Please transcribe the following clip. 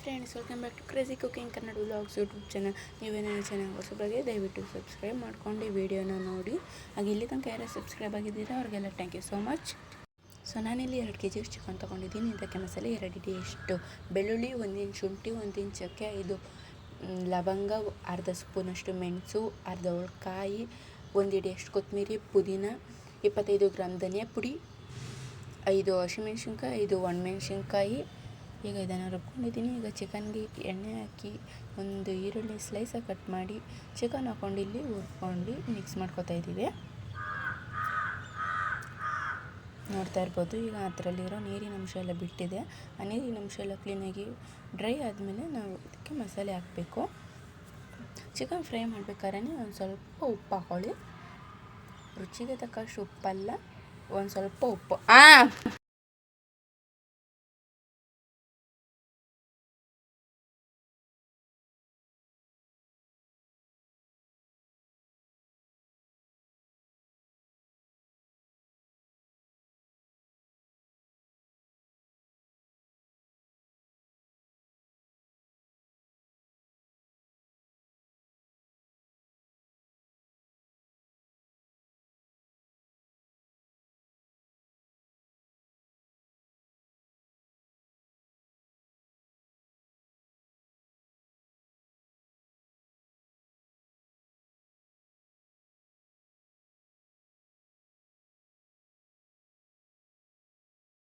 Friends welcome back to crazy cooking Kannada vlogs YouTube channel ನೀವೇನೇನು channel ಹೊಸಬರಿಗೆ ದಯವಿಟ್ಟು subscribe ಮಾಡ್ಕೊಂಡು ಈ ವಿಡಿಯೋನ ನೋಡಿ. ಹಾಗೆ ಇಲ್ಲಿ ತನಕ ಯಾರು ಸಬ್ಸ್ಕ್ರೈಬ್ ಆಗಿದ್ದೀರಾ, ಅವ್ರಿಗೆಲ್ಲ thank you so much so ನಾನಿಲ್ಲಿ ಎರಡು ಕೆ ಜಿ ಚಿಕನ್ ತೊಗೊಂಡಿದ್ದೀನಿ. ಇದಕ್ಕೆ ಮಸಾಲೆ ಎರಡು ಇಡಿಯಷ್ಟು ಬೆಳ್ಳುಳ್ಳಿ ಒಂದಿನ ಶುಂಠಿ ಒಂದಿನ ಚಕ್ಕೆ ಐದು ಲವಂಗ ಅರ್ಧ ಸ್ಪೂನಷ್ಟು ಮೆಣಸು, ಅರ್ಧ ಕಾಯಿ ಒಂದು ಇಡಿಯಷ್ಟು ಕೊತ್ತಂಬರಿ ಪುದೀನ, ಇಪ್ಪತ್ತೈದು ಗ್ರಾಮ್ ಧನಿಯಾ ಪುಡಿ, ಐದು ಹಸಿಮೆಣ್ಸಿನ್ಕಾಯಿ, ಐದು ಒಣಮೆಣ್ಸಿನ್ಕಾಯಿ ಈಗ ಇದನ್ನು ರುಬ್ಕೊಂಡಿದ್ದೀನಿ. ಈಗ ಚಿಕನ್ಗೆ ಎಣ್ಣೆ ಹಾಕಿ ಒಂದು ಈರುಳ್ಳಿ ಸ್ಲೈಸಾಗಿ ಕಟ್ ಮಾಡಿ ಚಿಕನ್ ಹಾಕೊಂಡು ಇಲ್ಲಿ ಹುರ್ಕೊಂಡು ಮಿಕ್ಸ್ ಮಾಡ್ಕೊತಾ ಇದ್ದೀವಿ. ನೋಡ್ತಾ ಇರ್ಬೋದು, ಈಗ ಅದರಲ್ಲಿರೋ ನೀರಿನ ಅಂಶ ಎಲ್ಲ ಬಿಟ್ಟಿದೆ. ಆ ನೀರಿನ ಅಂಶ ಎಲ್ಲ ಕ್ಲೀನಾಗಿ ಡ್ರೈ ಆದಮೇಲೆ ನಾವು ಇದಕ್ಕೆ ಮಸಾಲೆ ಹಾಕಬೇಕು. ಚಿಕನ್ ಫ್ರೈ ಮಾಡ್ಬೇಕಾದ್ರೆ ಒಂದು ಸ್ವಲ್ಪ ಉಪ್ಪು ಹಾಕೊಳ್ಳಿ. ರುಚಿಗೆ ತಕ್ಕಷ್ಟು ಉಪ್ಪಲ್ಲ, ಒಂದು ಸ್ವಲ್ಪ ಉಪ್ಪು. ಆ!